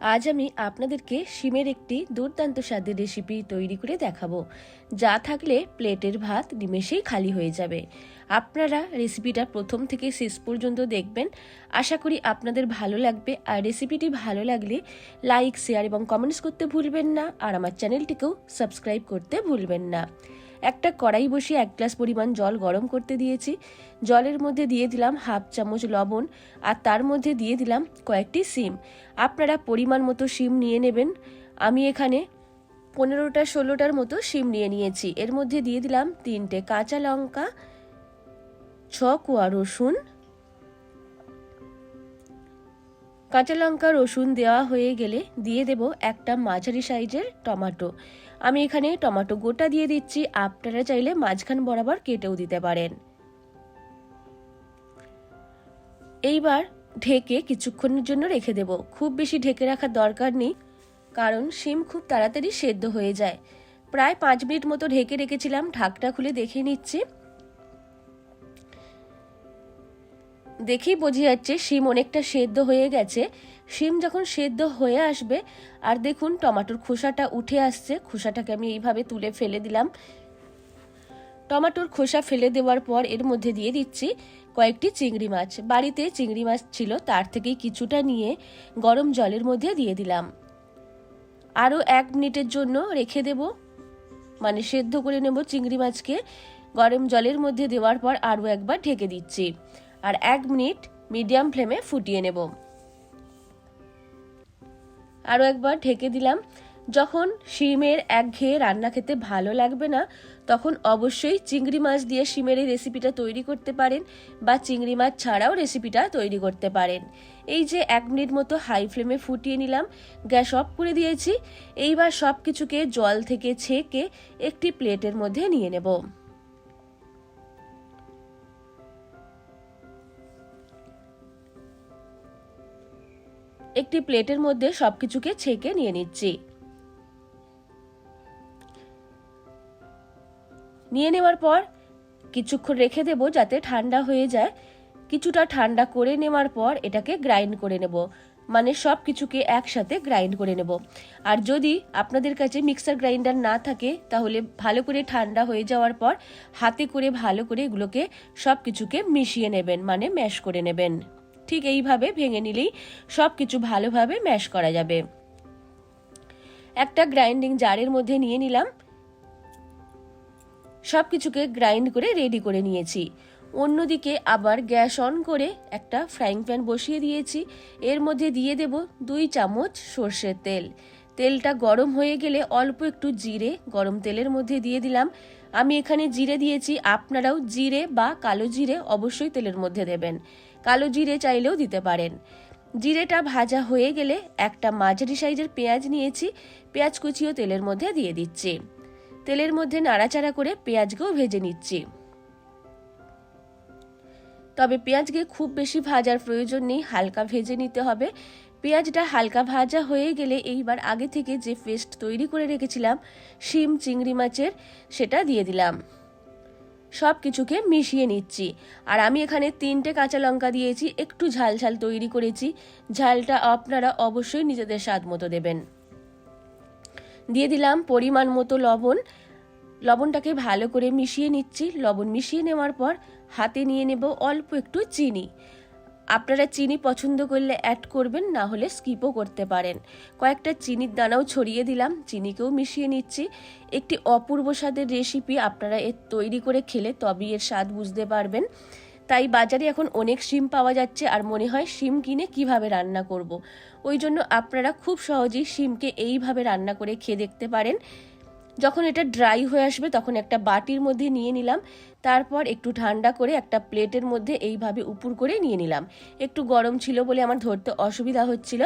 আজ আমি আপনাদেরকে শিমের একটি দুর্দান্ত স্বাদের রেসিপি তৈরি করে দেখাবো। যা থাকলে প্লেটের ভাত নিমেষেই খালি হয়ে যাবে। আপনারা রেসিপিটা প্রথম থেকে শেষ পর্যন্ত দেখবেন। আশা করি আপনাদের ভালো লাগবে। আর রেসিপিটি ভালো লাগলে লাইক শেয়ার এবং কমেন্টস করতে ভুলবেন না। আর আমার চ্যানেলটিকেও সাবস্ক্রাইব করতে ভুলবেন না। একটা কড়াই বসিয়ে এক গ্লাস পরিমাণ জল গরম করতে দিয়েছি। জলের মধ্যে দিয়ে দিলাম হাফ চামচ লবণ আর তার মধ্যে দিয়ে দিলাম কয়েকটি সিম। আপনারা পরিমাণ মতো সিম নিয়ে নেবেন। আমি এখানে পনেরোটা, ষোলোটার মতো সিম নিয়ে নিয়েছি। এর মধ্যে দিয়ে দিলাম তিনটে কাঁচা লঙ্কা, ছ কোয়া রসুন কাঁচা লঙ্কা, রসুন দেওয়া হয়ে গেলে দিয়ে দেব একটা মাঝারি সাইজের টমাটো। আমি এখানে টমাটো গোটা দিয়ে দিচ্ছি, আপনারা চাইলে মাঝখান বরাবর কেটেও দিতে পারেন। এইবার ঢেকে কিছুক্ষণের জন্য রেখে দেব। খুব বেশি ঢেকে রাখার দরকার নেই, কারণ শিম খুব তাড়াতাড়ি সেদ্ধ হয়ে যায়। প্রায় পাঁচ মিনিট মতো ঢেকে রেখেছিলাম, ঢাকটা খুলে দেখে নিচ্ছি। দেখেই বোঝা যাচ্ছে শিম অনেকটা সেদ্ধ হয়ে গেছে। শিম যখন সেদ্ধ হয়ে আসবে, আর দেখুন টমাটোর খোসাটা উঠে আসছে, খোসাটাকে আমি এইভাবে তুলে ফেলে দিলাম। টমাটোর খোসা ফেলে দেওয়ার পর এর মধ্যে দিয়ে দিচ্ছি কয়েকটি চিংড়ি মাছ। বাড়িতে চিংড়ি মাছ ছিল, তার থেকেই কিছুটা নিয়ে গরম জলের মধ্যে দিয়ে দিলাম। আরও এক মিনিটের জন্য রেখে দেব। মানে সেদ্ধ করে নেব চিংড়ি মাছকে। গরম জলের মধ্যে দেওয়ার পর আরও একবার ঢেকে দিচ্ছি। আর এক মিনিট মিডিয়াম ফ্লেমে ফুটিয়ে নেব। আরও একবার ঢেকে দিলাম। যখন শিমের একঘেয়ে রান্না খেতে ভালো লাগবে না, তখন অবশ্যই চিংড়ি মাছ দিয়ে শিমের এই রেসিপিটা তৈরি করতে পারেন বা চিংড়ি মাছ ছাড়াও রেসিপিটা তৈরি করতে পারেন। এই যে এক মিনিট মতো হাই ফ্লেমে ফুটিয়ে নিলাম, গ্যাস অফ করে দিয়েছি। এইবার সব কিছুকে জল থেকে ছেঁকে একটি প্লেটের মধ্যে নিয়ে নেব। একটি প্লেটের মধ্যে সবকিছুকে ছেঁকে নিয়ে নিচ্ছি। নিয়ে নেওয়ার পর কিছুক্ষণ রেখে দেব যাতে ঠান্ডা হয়ে যায়। কিছুটা ঠান্ডা করে নেওয়ার পর এটাকে গ্রাইন্ড করে নেব। মানে সব কিছুকে একসাথে গ্রাইন্ড করে নেব। আর যদি আপনাদের কাছে মিক্সার গ্রাইন্ডার না থাকে, তাহলে ভালো করে ঠান্ডা হয়ে যাওয়ার পর হাতে করে ভালো করে এগুলোকে সব কিছুকে মিশিয়ে নেবেন মানে ম্যাশ করে নেবেন। ঠিক এইভাবে ভেঙে নিলেই সব কিছু ভালোভাবে ম্যাশ করা যাবে। একটা গ্রাইন্ডিং জারের মধ্যে নিয়ে নিলাম। সব কিছুকে গ্রাইন্ড করে রেডি করে নিয়েছি। অন্যদিকে আবার গ্যাস অন করে একটা ফ্রাইং প্যান বসিয়ে দিয়েছি। এর মধ্যে দিয়ে দেব দুই চামচ সর্ষের তেল। তেলটা গরম হয়ে গেলে অল্প একটু জিরে, গরম তেলের মধ্যে দিয়ে দিলাম। আমি এখানে জিরে দিয়েছি। আপনারাও জিরে বা কালো জিরে অবশ্যই তেলের মধ্যে দেবেন। কালো জিরে চাইলেও দিতে পারেন। জিরেটা ভাজা হয়ে গেলে একটা মাঝারি সাইজের পেঁয়াজ নিয়েছি। পেঁয়াজ কুচিও তেলের মধ্যে দিয়ে দিচ্ছি। তেলের মধ্যে নাড়াচাড়া করে পেঁয়াজকেও ভেজে নিচ্ছি। তবে পেঁয়াজকে খুব বেশি ভাজার প্রয়োজন নেই, হালকা ভেজে নিতে হবে। পেঁয়াজটা হালকা ভাজা হয়ে গেলে এইবার আগে থেকে যে পেস্ট তৈরি করে রেখেছিলাম, শিম, চিংড়ি মাছের, সেটা দিয়ে দিলাম। সব কিছুকে মিশিয়ে নিচ্ছি। আর আমি এখানে তিনটে কাঁচা লঙ্কা দিয়েছি, একটু ঝাল ঝাল তৈরি করেছি। ঝালটা আপনারা অবশ্যই নিজেদের স্বাদ মতো দেবেন। দিয়ে দিলাম পরিমাণ মতো লবণ। লবণটাকে ভালো করে মিশিয়ে নিচ্ছি। লবণ মিশিয়ে নেওয়ার পর হাতে নিয়ে নেব অল্প একটু চিনি। আপনারা চিনি পছন্দ করলে অ্যাড করবেন, না হলে স্কিপও করতে পারেন। কয়েকটা চিনির দানাও ছড়িয়ে দিলাম, চিনিকেও মিশিয়ে নিচ্ছি। একটি অপূর্ব স্বাদের রেসিপি আপনারা এর তৈরি করে খেলে তবেই এর স্বাদ বুঝতে পারবেন। তাই বাজারে এখন অনেক শিম পাওয়া যাচ্ছে, আর মনে হয় শিম কিনে কীভাবে রান্না করব। ওই জন্য আপনারা খুব সহজেই শিমকে এইভাবে রান্না করে খেয়ে দেখতে পারেন। যখন এটা ড্রাই হয়ে আসবে, তখন একটা বাটির মধ্যে নিয়ে নিলাম। তারপর একটু ঠান্ডা করে একটা প্লেটের মধ্যে এইভাবে উপর করে নিয়ে নিলাম। একটু গরম ছিল বলে আমার ধরতে অসুবিধা হচ্ছিল।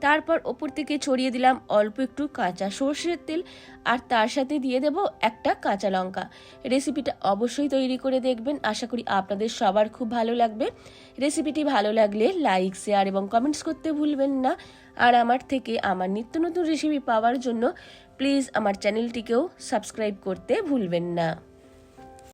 তারপর ওপর থেকে ছড়িয়ে দিলাম অল্প একটু কাঁচা সর্ষের তেল আর তার সাথে দিয়ে দেব একটা কাঁচা লঙ্কা। রেসিপিটা অবশ্যই তৈরি করে দেখবেন। আশা করি আপনাদের সবার খুব ভালো লাগবে। রেসিপিটি ভালো লাগলে লাইক, শেয়ার এবং কমেন্টস করতে ভুলবেন না। আর আমার থেকে আমার নিত্য নতুন রেসিপি পাওয়ার জন্য প্লিজ আমার চ্যানেলটিকেও সাবস্ক্রাইব করতে ভুলবেন না